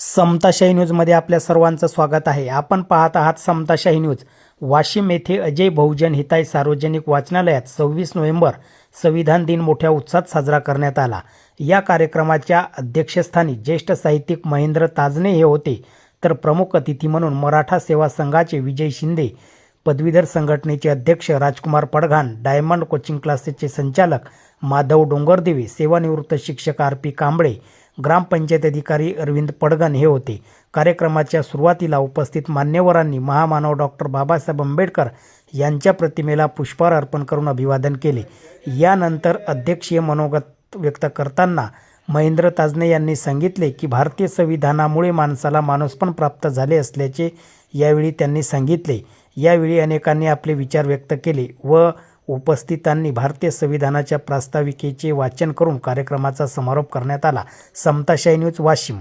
समताशाही न्यूजमध्ये आपल्या सर्वांचं स्वागत आहे. आपण पाहत आहात समताशाही न्यूज. वाशिम येथे अजय बहुजन हिताय सार्वजनिक वाचनालयात सव्वीस नोव्हेंबर संविधान दिन मोठ्या उत्साहात साजरा करण्यात आला. या कार्यक्रमाच्या अध्यक्षस्थानी ज्येष्ठ साहित्यिक महेंद्र ताजने हे होते. तर प्रमुख अतिथी म्हणून मराठा सेवा संघाचे विजय शिंदे पदवीधर संघटनेचे अध्यक्ष राजकुमार पडघान डायमंड कोचिंग क्लासेसचे संचालक माधव डोंगरदेवे सेवानिवृत्त शिक्षक आर पी कांबळे ग्रामपंचायत अधिकारी अरविंद पडगण हे होते. कार्यक्रमाच्या सुरुवातीला उपस्थित मान्यवरांनी महामानव डॉक्टर बाबासाहेब आंबेडकर यांच्या प्रतिमेला पुष्पहार अर्पण करून अभिवादन केले. यानंतर अध्यक्षीय मनोगत व्यक्त करताना महेंद्र ताजने यांनी सांगितले की भारतीय संविधानामुळे माणसाला माणूसपण प्राप्त झाले असल्याचे यावेळी त्यांनी सांगितले. यावेळी अनेकांनी आपले विचार व्यक्त केले व उपस्थितांनी भारतीय संविधानाच्या प्रास्ताविकेचे वाचन करून कार्यक्रमाचा समारोप करण्यात आला. समताशाही न्यूज वाशिम.